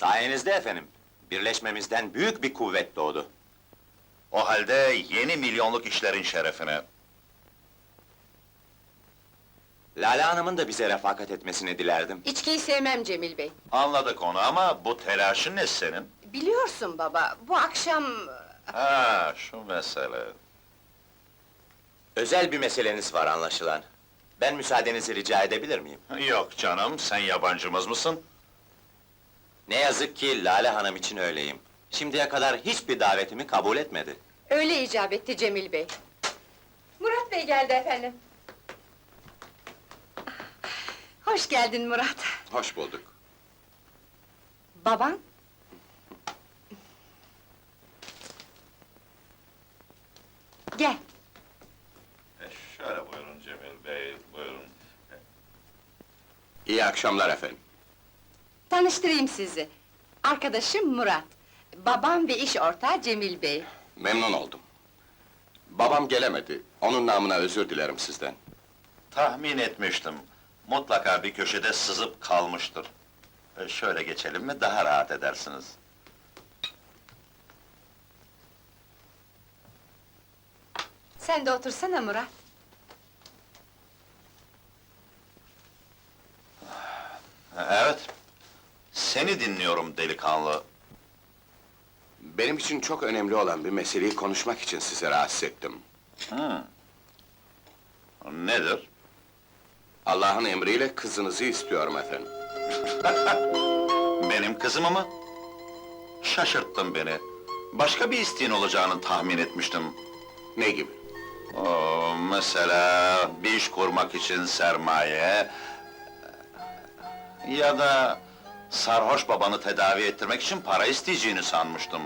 Sayenizde efendim. Birleşmemizden büyük bir kuvvet doğdu. O halde yeni milyonluk işlerin şerefine. Lale Hanım'ın da bize refakat etmesini dilerdim. İçkiyi sevmem Cemil Bey. Anladık onu ama bu telaşın ne senin? Biliyorsun baba, bu akşam... Ha, şu mesele. Özel bir meseleniz var anlaşılan. Ben müsaadenizi rica edebilir miyim? Yok canım, sen yabancımız mısın? Ne yazık ki Lale Hanım için öyleyim. Şimdiye kadar hiçbir davetimi kabul etmedi. Öyle icap etti Cemil Bey. Murat Bey geldi efendim. Hoş geldin Murat. Hoş bulduk. Baban? Gel. E, şöyle buyurun Cemil Bey, buyurun. İyi akşamlar efendim. Tanıştırayım sizi. Arkadaşım Murat. Babam ve iş ortağı Cemil Bey. Memnun oldum. Babam gelemedi. Onun namına özür dilerim sizden. Tahmin etmiştim. Mutlaka bir köşede sızıp kalmıştır. E, şöyle geçelim mi daha rahat edersiniz. Sen de otursana Murat. Evet. Dinliyorum delikanlı. Benim için çok önemli olan bir meseleyi konuşmak için sizi rahatsız ettim. Hı. Nedir? Allah'ın emriyle kızınızı istiyorum efendim. Benim kızımı mı? Şaşırttın beni. Başka bir isteğin olacağını tahmin etmiştim. Ne gibi? Oo, mesela bir iş kurmak için sermaye... ...ya da sarhoş babanı tedavi ettirmek için para isteyeceğini sanmıştım.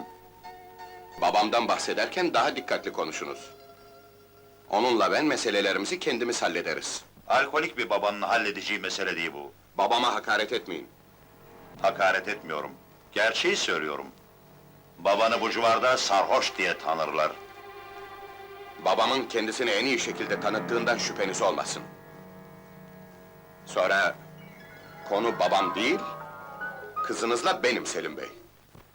Babamdan bahsederken daha dikkatli konuşunuz. Onunla ben meselelerimizi kendimiz hallederiz. Alkolik bir babanın halledeceği mesele değil bu. Babama hakaret etmeyin. Hakaret etmiyorum. Gerçeği söylüyorum. Babanı bu civarda sarhoş diye tanırlar. Babamın kendisini en iyi şekilde tanıttığından şüpheniz olmasın. Sonra... ...konu babam değil... ...kızınızla benim Selim Bey.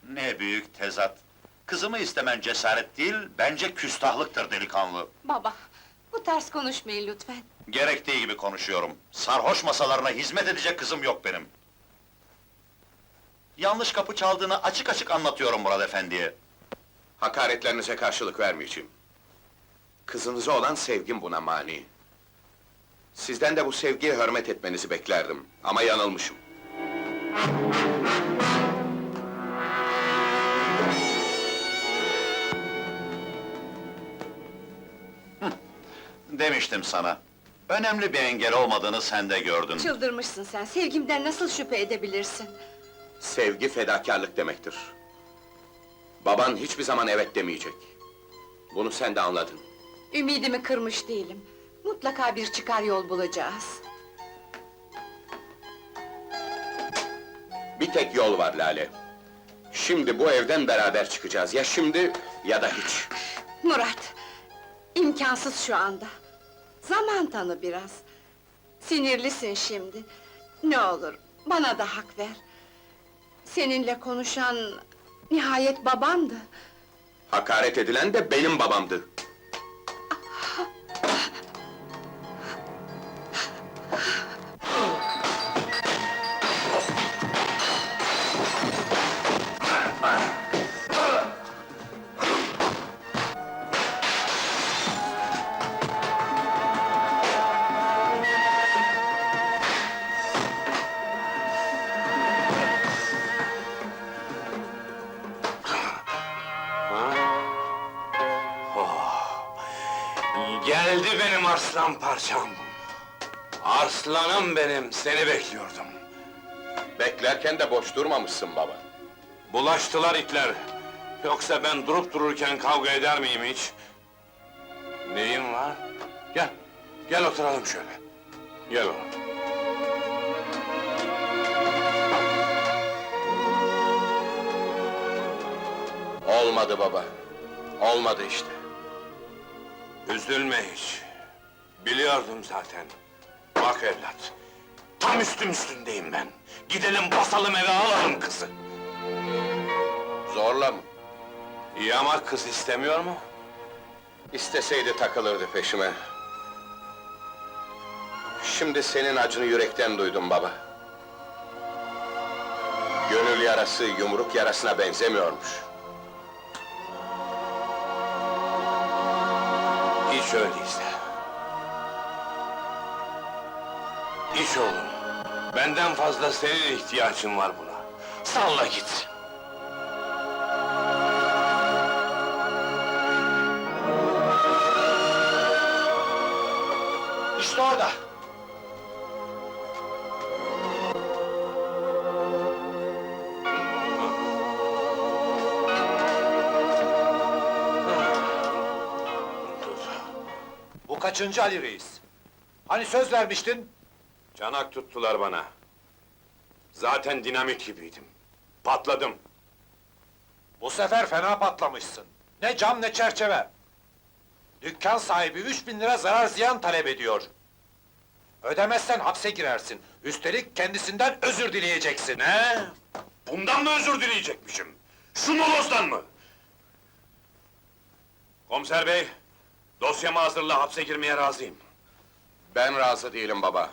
Ne büyük tezat. Kızımı istemen cesaret değil, bence küstahlıktır delikanlı. Baba, bu tarz konuşmayın lütfen. Gerektiği gibi konuşuyorum. Sarhoş masalarına hizmet edecek kızım yok benim. Yanlış kapı çaldığını açık açık anlatıyorum Murat Efendi'ye. Hakaretlerinize karşılık vermeyeceğim. Kızınıza olan sevgim buna mani. Sizden de bu sevgiye hürmet etmenizi beklerdim. Ama yanılmışım. Demiştim sana. Önemli bir engel olmadığını sen de gördün. Çıldırmışsın sen, sevgimden nasıl şüphe edebilirsin? Sevgi fedakarlık demektir. Baban hiçbir zaman evet demeyecek. Bunu sen de anladın. Ümidimi kırmış değilim. Mutlaka bir çıkar yol bulacağız. Bir tek yol var Lale. Şimdi bu evden beraber çıkacağız. Ya şimdi ya da hiç. Murat, imkansız şu anda. Zaman tanı biraz. Sinirlisin şimdi. Ne olur, bana da hak ver. Seninle konuşan nihayet babandı. Hakaret edilen de benim babamdı. Geldi benim arslan parçam. Arslanım benim, seni bekliyordum. Beklerken de boş durmamışsın baba. Bulaştılar itler. Yoksa ben durup dururken kavga eder miyim hiç? Neyin var? Gel, gel oturalım şöyle. Gel oğlum. Olmadı baba. Olmadı işte. Üzülme hiç. Biliyordum zaten. Bak evlat, tam üstüm üstündeyim ben. Gidelim basalım eve alalım kızı. Zorla mı? İyi ama kız istemiyor mu? İsteseydi takılırdı peşime. Şimdi senin acını yürekten duydum baba. Gönül yarası yumruk yarasına benzemiyormuş. Hiç öyleyse. İç oğlum. Benden fazla senin ihtiyacın var buna. Salla git. İşte orada. Kaçıncı Ali Reis? Hani söz vermiştin? Çanak tuttular bana. Zaten dinamit gibiydim. Patladım. Bu sefer fena patlamışsın. Ne cam ne çerçeve. Dükkan sahibi üç bin lira zarar ziyan talep ediyor. Ödemezsen hapse girersin. Üstelik kendisinden özür dileyeceksin. Ne? Bundan mı özür dileyecekmişim? Şu molozdan mı? Komiser bey, dosyamı hazırla, hapse girmeye razıyım. Ben razı değilim baba.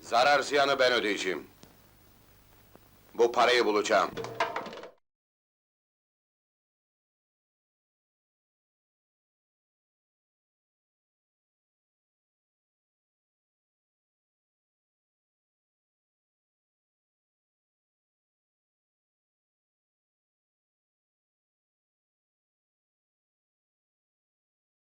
Zarar ziyanı ben ödeyeceğim. Bu parayı bulacağım.